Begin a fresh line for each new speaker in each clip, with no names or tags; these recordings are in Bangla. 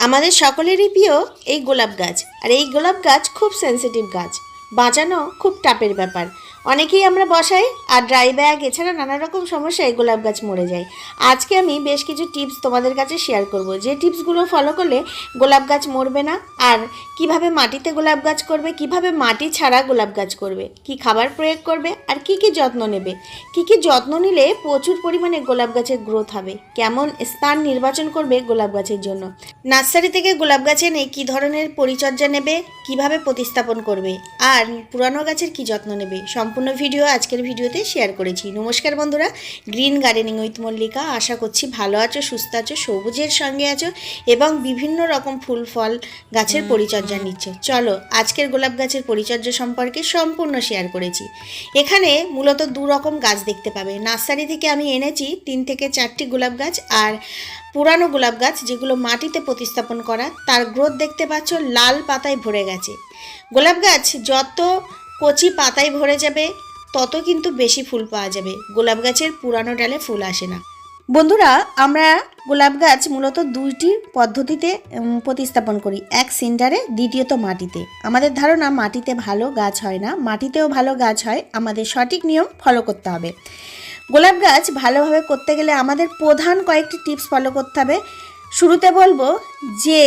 আমাদের সকলেরই প্রিয় এই গোলাপ গাছ। আর এই গোলাপ গাছ খুব সেন্সিটিভ গাছ। বাঁচানো খুব টাপের ব্যাপার। অনেকেই আমরা বসাই আর ড্রাই ব্যাগ এছাড়া নানা রকম সমস্যায় গোলাপ গাছ মরে যায়। আজকে আমি বেশ কিছু টিপস তোমাদের কাছে শেয়ার করব। যে টিপসগুলো ফলো করলে গোলাপ গাছ মরবে না আর কীভাবে মাটিতে গোলাপ গাছ করবে, কীভাবে মাটি ছাড়া গোলাপ গাছ করবে, কি খাবার প্রয়োগ করবে আর কি কি যত্ন নেবে, কি কি যত্ন নিলে প্রচুর পরিমাণে গোলাপ গাছের গ্রোথ হবে, কেমন স্থান নির্বাচন করবে গোলাপ গাছের জন্য, নার্সারি থেকে গোলাপ গাছে নেই কী ধরনের পরিচর্যা নেবে, কীভাবে প্রতিস্থাপন করবে, আর পুরানো গাছের কি যত্ন নেবে সম্পূর্ণ ভিডিও আজকের ভিডিওতে শেয়ার করেছি। নমস্কার বন্ধুরা গ্রিন গার্ডেনিং উইথ মল্লিকা আশা করছি ভালো আছো, সুস্থ আছো, সবুজের সঙ্গে আছো এবং বিভিন্ন রকম ফুল, ফল গাছের পরিচর্যা নিচ্ছ। চলো আজকের গোলাপ গাছের পরিচর্যা সম্পর্কে সম্পূর্ণ শেয়ার করেছি। এখানে মূলত দু রকম গাছ দেখতে পাবে। নার্সারি থেকে আমি এনেছি তিন থেকে চারটি গোলাপ গাছ আর পুরানো গোলাপ গাছ যেগুলো মাটিতে প্রতিস্থাপন করা। তার গ্রোথ দেখতে পাচ্ছ, লাল পাতায় ভরে গেছে। গোলাপ গাছ যত কচি পাতায় ভরে যাবে, তত কিন্তু বেশি ফুল পাওয়া যাবে। গোলাপ গাছের পুরানো ডালে ফুল আসে না। বন্ধুরা, আমরা গোলাপ গাছ মূলত দুইটি পদ্ধতিতে প্রতিস্থাপন করি। এক সিন্ডারে, দ্বিতীয়ত মাটিতে। আমাদের ধারণা, মাটিতে ভালো গাছ হয় না। মাটিতেও ভালো গাছ হয়। আমাদের সঠিক নিয়ম ফলো করতে হবে। গোলাপ গাছ ভালোভাবে করতে গেলে আমাদের প্রধান কয়েকটি টিপস ফলো করতে হবে। শুরুতে বলব যে,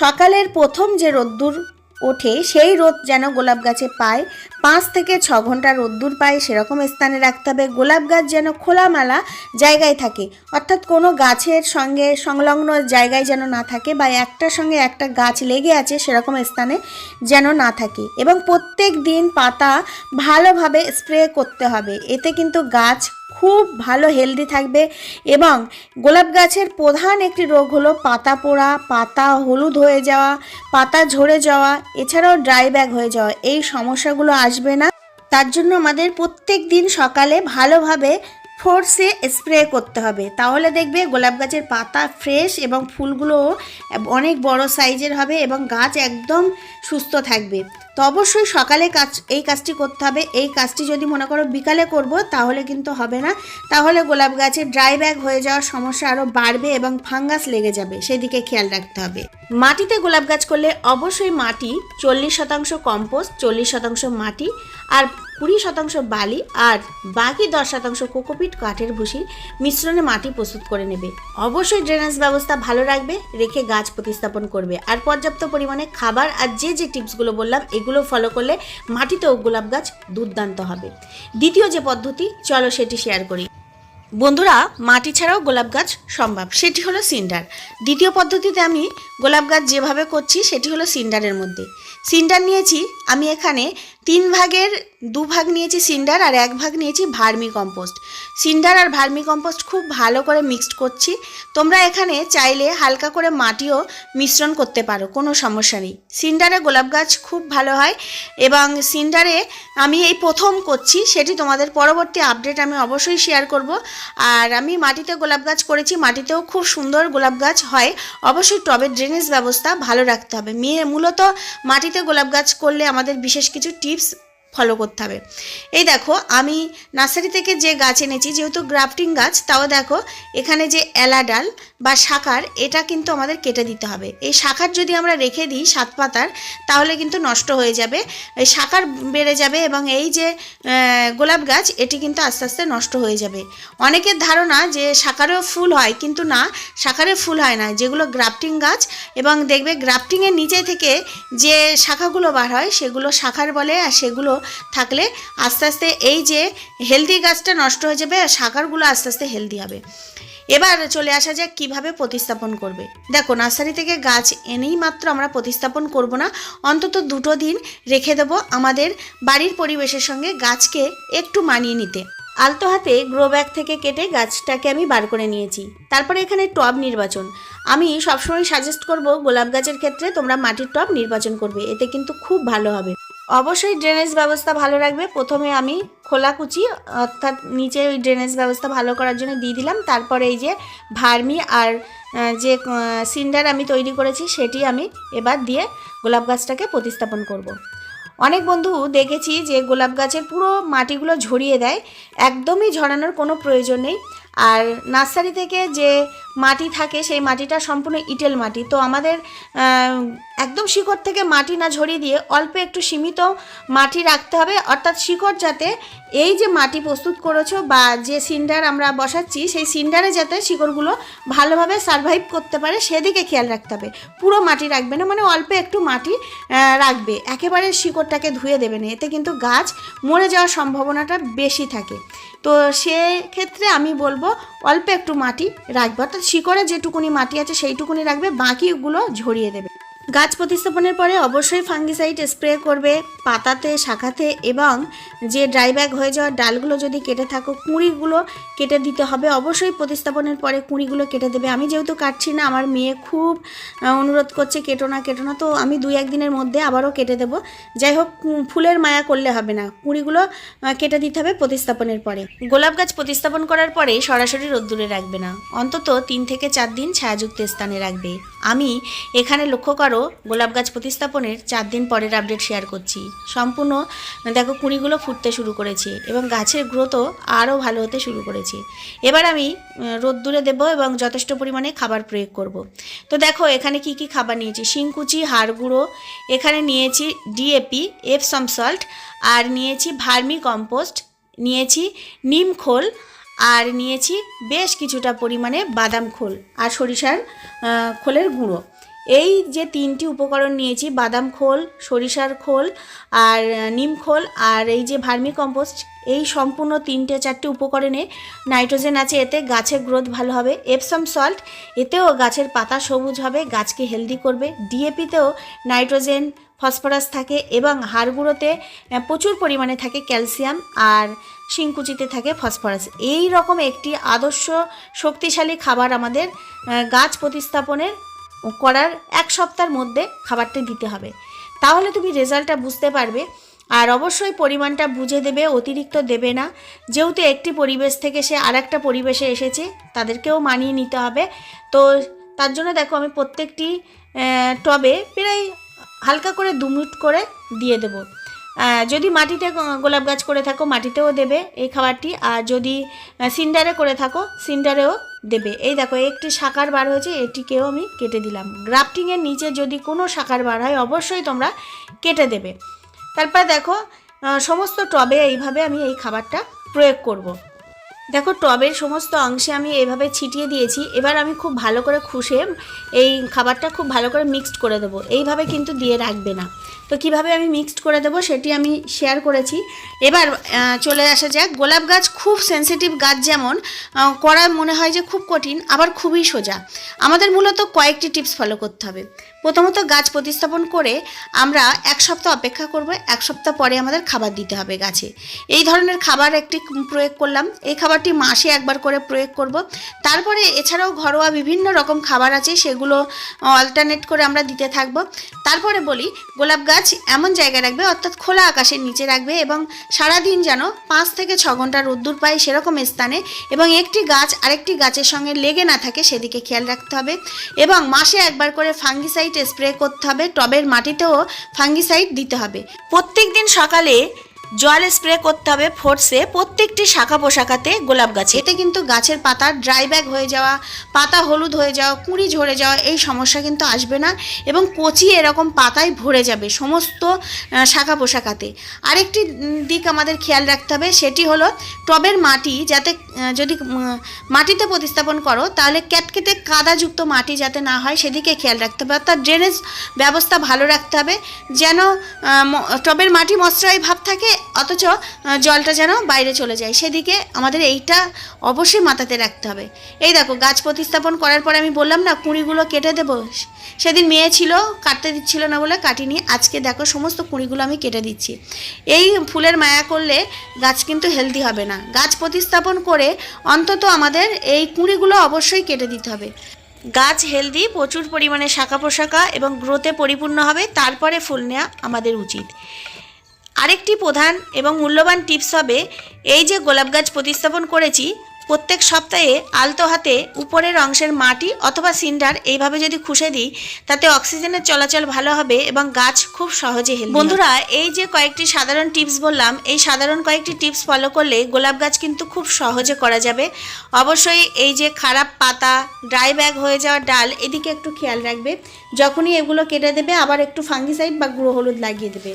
সকালের প্রথম যে রোদ্দুর ওঠে, সেই রোদ যেন গোলাপ গাছে পায়। পাঁচ থেকে ছ ঘণ্টা রোদ্দুর পায়, সেরকম স্থানে রাখতে হবে। গোলাপ গাছ যেন খোলামেলা জায়গায় থাকে, অর্থাৎ কোনো গাছের সঙ্গে সংলগ্ন জায়গায় যেন না থাকে বা একটার সঙ্গে একটা গাছ লেগে আছে, সেরকম স্থানে যেন না থাকে। এবং প্রত্যেক দিন পাতা ভালোভাবে স্প্রে করতে হবে। এতে কিন্তু গাছ খুব ভালো হেলদি থাকবে এবং গোলাপ গাছের প্রধান একটি রোগ হলো পাতা পোড়া, পাতা হলুদ হয়ে যাওয়া, পাতা ঝরে যাওয়া, এছাড়াও ড্রাই ব্যাগ হয়ে যাওয়া। এই সমস্যাগুলো আসবে না। তার জন্য আমাদের প্রত্যেক দিন সকালে ভালোভাবে ফোর্সে স্প্রে করতে হবে। তাহলে দেখবে গোলাপ গাছের পাতা ফ্রেশ এবং ফুলগুলো অনেক বড় সাইজের হবে এবং গাছ একদম সুস্থ থাকবে। তো অবশ্যই সকালে কাজ, এই কাজটি করতে হবে। এই কাজটি যদি মনে করো বিকালে করব, তাহলে কিন্তু হবে না। তাহলে গোলাপ গাছের ড্রাই ব্যাগ হয়ে যাওয়ার সমস্যা আরও বাড়বে এবং ফাঙ্গাস লেগে যাবে। সেদিকে খেয়াল রাখতে হবে। মাটিতে গোলাপ গাছ করলে অবশ্যই মাটি চল্লিশ শতাংশ কম্পোস্ট চল্লিশ শতাংশ মাটি। আর কুড়ি শতাংশ বালি আর বাকি দশ শতাংশ কোকোপিট কাঠের ভুসির মিশ্রণে মাটি প্রস্তুত করে নেবে। অবশ্যই ড্রেনেজ ব্যবস্থা ভালো রাখবে, রেখে গাছ প্রতিস্থাপন করবে। আর পর্যাপ্ত পরিমাণে খাবার আর যে যে টিপসগুলো বললাম, এগুলো ফলো করলে মাটিতেও গোলাপ গাছ দুর্দান্ত হবে। দ্বিতীয় যে পদ্ধতি, চলো সেটি শেয়ার করি। বন্ধুরা, মাটি ছাড়াও গোলাপ গাছ সম্ভব, সেটি হলো সিন্ডার। দ্বিতীয় পদ্ধতিতে আমি গোলাপ গাছ যেভাবে করছি, সেটি হলো সিন্ডারের মধ্যে। সিন্ডার নিয়েছি, আমি এখানে তিন ভাগের দু ভাগ নিয়েছি সিন্ডার আর এক ভাগ নিয়েছি ভার্মি কম্পোস্ট। সিন্ডার আর ভার্মি কম্পোস্ট খুব ভালো করে মিক্সড করছি। তোমরা এখানে চাইলে হালকা করে মাটিও মিশ্রণ করতে পারো, কোনো সমস্যা নেই। সিন্ডারে গোলাপ গাছ খুব ভালো হয় এবং সিন্ডারে আমি এই প্রথম করছি, সেটি তোমাদের পরবর্তী আপডেট আমি অবশ্যই শেয়ার করব। আর আমি মাটিতে গোলাপ গাছ করেছি, মাটিতেও খুব সুন্দর গোলাপ গাছ হয়। অবশ্যই টবের ড্রেনেজ ব্যবস্থা ভালো রাখতে হবে। মেয়ে, মূলত মাটিতে গোলাপ গাছ করলে আমাদের বিশেষ কিছু টিপস leaves ফলো করতে হবে। এই দেখো, আমি নার্সারি থেকে যে গাছ এনেছি, যেহেতু গ্রাফটিং গাছ, তাও দেখো, এখানে যে এলা ডাল বা শাখার, এটা কিন্তু আমাদের কেটে দিতে হবে। এই শাখার যদি আমরা রেখে দিই সাত পাতার, তাহলে কিন্তু নষ্ট হয়ে যাবে, এই শাখার বেড়ে যাবে এবং এই যে গোলাপ গাছ, এটি কিন্তু আস্তে আস্তে নষ্ট হয়ে যাবে। অনেকের ধারণা যে শাখারেও ফুল হয়, কিন্তু না, শাখারে ফুল হয় না। যেগুলো গ্রাফটিং গাছ এবং দেখবে গ্রাফটিংয়ের নিচে থেকে যে শাখাগুলো বার হয়, সেগুলো শাখার বলে আর সেগুলো থাকলে আস্তে আস্তে এই যে হেলদি গাছটা নষ্ট হয়ে যাবে, আর শাখারগুলো আস্তে আস্তে হেলদি হবে। এবার চলে আসা যাক কীভাবে প্রতিস্থাপন করবে। দেখো, নার্সারি থেকে গাছ এনেই মাত্র আমরা প্রতিস্থাপন করব না, অন্তত দুটো দিন রেখে দেবো আমাদের বাড়ির পরিবেশের সঙ্গে গাছকে একটু মানিয়ে নিতে। আলতো হাতে গ্রো ব্যাগ থেকে কেটে গাছটাকে আমি বার করে নিয়েছি। তারপরে এখানে টব নির্বাচন। আমি সবসময় সাজেস্ট করব গোলাপ গাছের ক্ষেত্রে তোমরা মাটির টব নির্বাচন করবে, এতে কিন্তু খুব ভালো হবে। অবশ্যই ড্রেনেজ ব্যবস্থা ভালো রাখবে। প্রথমে আমি খোলা কুচি, অর্থাৎ নিচে ওই ড্রেনেজ ব্যবস্থা ভালো করার জন্য দিয়ে দিলাম। তারপরে এই যে ভার্মি আর যে সিন্ডার আমি তৈরি করেছি, সেটি আমি এবার দিয়ে গোলাপ গাছটাকে প্রতিস্থাপন করব। অনেক বন্ধু দেখেছি যে গোলাপ গাছের পুরো মাটিগুলো ঝরিয়ে দেয়। একদমই ঝরানোর কোনো প্রয়োজন নেই। আর নার্সারি থেকে যে মাটি থাকে, সেই মাটিটা সম্পূর্ণ ইটেল মাটি। তো আমাদের একদম শিকড় থেকে মাটি না ঝরিয়ে দিয়ে অল্প একটু সীমিত মাটি রাখতে হবে। অর্থাৎ শিকড় যাতে এই যে মাটি প্রস্তুত করেছ বা যে সিন্ডার আমরা বসাচ্ছি, সেই সিন্ডারে যাতে শিকড়গুলো ভালোভাবে সারভাইভ করতে পারে, সেদিকে খেয়াল রাখতে হবে। পুরো মাটি রাখবে না মানে অল্প একটু মাটি রাখবে। একেবারে শিকড়টাকে ধুয়ে দেবে না, এতে কিন্তু গাছ মরে যাওয়ার সম্ভাবনাটা বেশি থাকে। তো সেক্ষেত্রে আমি বলব অল্প একটু মাটি রাখবে। অর্থাৎ শিকড়ে যেটুকুনি মাটি আছে সেইটুকুনি রাখবে বাকিগুলো ঝরিয়ে দেবে। গাছ প্রতিস্থাপনের পরে অবশ্যই ফাঙ্গিসাইড স্প্রে করবে পাতাতে, শাখাতে এবং যে ড্রাই ব্যাগ হয়ে যাওয়া ডালগুলো যদি কেটে থাকো, কুঁড়িগুলো কেটে দিতে হবে। অবশ্যই প্রতিস্থাপনের পরে কুঁড়িগুলো কেটে দেবে। আমি যেহেতু কাটছি না, আমার মেয়ে খুব অনুরোধ করছে কেটো না কেটো না, তো আমি দুই একদিনের মধ্যে আবারও কেটে দেবো। যাই হোক ফুলের মায়া করলে হবে না। কুঁড়িগুলো কেটে দিতে হবে প্রতিস্থাপনের পরে। গোলাপ গাছ প্রতিস্থাপন করার পরে সরাসরি রোদ্দুরে রাখবে না। অন্তত তিন থেকে চার দিন ছায়াযুক্ত স্থানে রাখবে। আমি এখানে লক্ষ্য করো, গোলাপ গাছ প্রতিস্থাপনের চার দিন পরের আপডেট শেয়ার করছি। সম্পূর্ণ, দেখো কুঁড়িগুলো ফুটতে শুরু করেছে এবং গাছের গ্রোথও আরও ভালো হতে শুরু করেছে। এবার আমি রোদ্দুরে দেবো এবং যথেষ্ট পরিমাণে খাবার প্রয়োগ করব। তো দেখো, এখানে কি কি খাবার নিয়েছি? শিংকুচি হাড় গুঁড়ো এখানে নিয়েছি ডিএপি এপসম সল্ট আর নিয়েছি ভার্মি কম্পোস্ট নিয়েছি নিম খোল আর নিয়েছি বেশ কিছুটা পরিমাণে বাদাম খোল আর সরিষার খোলের গুঁড়ো। এই যে তিনটি উপকরণ নিয়েছি, বাদাম খোল, সরিষার খোল আর নিম খোল আর এই যে ভার্মি কম্পোস্ট এই সম্পূর্ণ তিনটে চারটে উপকরণে নাইট্রোজেন আছে, এতে গাছের গ্রোথ ভালো হবে। এপসাম সল্ট এতেও গাছের পাতা সবুজ হবে, গাছকে হেলদি করবে। ডিএপিতেও নাইট্রোজেন, ফসফরাস থাকে এবং হাড়গুঁড়োতে প্রচুর পরিমাণে থাকে ক্যালসিয়াম আর শিংকুচিতে থাকে ফসফরাস। এই রকম একটি আদর্শ শক্তিশালী খাবার আমাদের গাছ প্রতিস্থাপনের করার এক সপ্তাহের মধ্যে খাবারটা দিতে হবে। তাহলে তুমি রেজাল্টটা বুঝতে পারবে। আর অবশ্যই পরিমাণটা বুঝে দেবে, অতিরিক্ত দেবে না। যেহেতু একটি পরিবেশ থেকে সে আর একটা পরিবেশে এসেছে, তাদেরকেও মানিয়ে নিতে হবে। তো তার জন্য দেখো আমি প্রত্যেকটি টবে প্রায় হালকা করে দু মিনিট করে দিয়ে দেবো। যদি মাটিতে গোলাপ গাছ করে থাকো, মাটিতেও দেবে এই খাবারটি। আর যদি সিন্ডারে করে থাকো, সিন্ডারেও দেবে। এই দেখো, একটি শাখার বার হয়েছে, এটিকেও আমি কেটে দিলাম। গ্রাফটিংয়ের নিচে যদি কোনো শাখার বার হয়, অবশ্যই তোমরা কেটে দেবে। তারপর দেখো সমস্ত টবে এইভাবে আমি এই খাবারটা প্রয়োগ করব। দেখো, টবের সমস্ত অংশে আমি এইভাবে ছিটিয়ে দিয়েছি। এবার আমি খুব ভালো করে খুশে এই খাবারটা খুব ভালো করে মিক্সড করে দেবো। এইভাবে কিন্তু দিয়ে রাখবে না। তো কীভাবে আমি মিক্সড করে দেবো সেটি আমি শেয়ার করেছি। এবার চলে আসা যাক। গোলাপ গাছ খুব সেনসিটিভ গাছ যেমন করা মনে হয় যে খুব কঠিন, আবার খুবই সোজা। আমাদের মূলত কয়েকটি টিপস ফলো করতে হবে। প্রথমত গাছ প্রতিস্থাপন করে আমরা এক সপ্তাহ অপেক্ষা করব, এক সপ্তাহ পরে আমাদের খাবার দিতে হবে গাছে। এই ধরনের খাবার একটি প্রয়োগ করলাম। এই খাবারটি মাসে একবার করে প্রয়োগ করব। তারপরে এছাড়াও ঘরোয়া বিভিন্ন রকম খাবার আছে, সেগুলো অল্টারনেট করে আমরা দিতে থাকব। তারপরে বলি, গোলাপ গাছ এমন জায়গায় রাখবে, অর্থাৎ খোলা আকাশের নিচে রাখবে এবং সারাদিন যেন পাঁচ থেকে ছ ঘণ্টা রোদ্দুর পায় সেরকম স্থানে এবং একটি গাছ আরেকটি গাছের সঙ্গে লেগে না থাকে সেদিকে খেয়াল রাখতে হবে। এবং মাসে একবার করে ফাঙ্গিসাইড স্প্রে করতে হবে টবের মাটিতেও ফাঙ্গিসাইড দিতে হবে। প্রত্যেক দিন সকালে জল স্প্রে করতে হবে ফোর্সে প্রত্যেকটি শাখা পোশাকাতে গোলাপ গাছে। এতে কিন্তু গাছের পাতা ড্রাই ব্যাগ হয়ে যাওয়া, পাতা হলুদ হয়ে যাওয়া, কুঁড়ি ঝরে যাওয়া, এই সমস্যা কিন্তু আসবে না এবং কচি এরকম পাতায় ভরে যাবে সমস্ত শাখা পোশাকাতে আরেকটি দিক আমাদের খেয়াল রাখতে হবে, সেটি হলো টবের মাটি যাতে যদি মাটিতে প্রতিস্থাপন করো, তাহলে ক্যাটকেটে কাদাযুক্ত মাটি যাতে না হয়, সেদিকে খেয়াল রাখতে হবে। অর্থাৎ ড্রেনেজ ব্যবস্থা ভালো রাখতে হবে, যেন টবের মাটি মশরাই ভাব থাকে অথচ জলটা যেন বাইরে চলে যায়। সেদিকে আমাদের এইটা অবশ্যই মাথাতে রাখতে হবে। এই দেখো, গাছ প্রতিস্থাপন করার পরে আমি বললাম না, কুঁড়িগুলো কেটে দেবো। সেদিন মেয়ে ছিল, কাটতে দিচ্ছিল না বলে কাটিনি আজকে দেখো, সমস্ত কুঁড়িগুলো আমি কেটে দিচ্ছি। এই ফুলের মায়া করলে গাছ কিন্তু হেলদি হবে না। গাছ প্রতিস্থাপন করে অন্তত আমাদের এই কুঁড়িগুলো অবশ্যই কেটে দিতে হবে। গাছ হেলদি প্রচুর পরিমাণে শাখা পোশাকা এবং গ্রোথে পরিপূর্ণ হবে। তারপরে ফুল নেওয়া আমাদের উচিত। আরেকটি প্রধান এবং মূল্যবান টিপস হবে, এই যে গোলাপ গাছ প্রতিস্থাপন করেছি, প্রত্যেক সপ্তাহে আলতো হাতে উপরের অংশের মাটি অথবা সিন্ডার এইভাবে যদি খুশে দিই, তাতে অক্সিজেনের চলাচল ভালো হবে এবং গাছ খুব সহজে হেলদি বন্ধুরা, এই যে কয়েকটি সাধারণ টিপস বললাম, এই সাধারণ কয়েকটি টিপস ফলো করলে গোলাপ গাছ কিন্তু খুব সহজে করা যাবে। অবশ্যই এই যে খারাপ পাতা, ড্রাই ব্যাগ হয়ে যাওয়া ডাল, এদিকে একটু খেয়াল রাখবে। যখনই এগুলো কেটে দেবে, আবার একটু ফাঙ্গিসাইড বা গুঁড়ো হলুদ লাগিয়ে দেবে।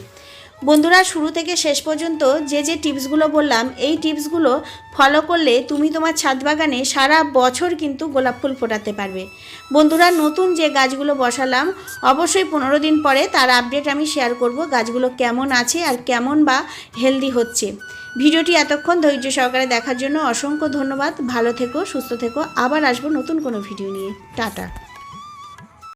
বন্ধুরা, শুরু থেকে শেষ পর্যন্ত যে যে টিপসগুলো বললাম, এই টিপসগুলো ফলো করলে তুমি তোমার ছাদ বাগানে সারা বছর কিন্তু গোলাপ ফুল ফোটাতে পারবে। বন্ধুরা, নতুন যে গাছগুলো বসালাম, অবশ্যই পনেরো দিন পরে তার আপডেট আমি শেয়ার করব গাছগুলো কেমন আছে আর কেমন বা হেলদি হচ্ছে। ভিডিওটি এতক্ষণ ধৈর্য সহকারে দেখার জন্য অসংখ্য ধন্যবাদ। ভালো থেকো, সুস্থ থেকো। আবার আসব নতুন কোনো ভিডিও নিয়ে। টাটা।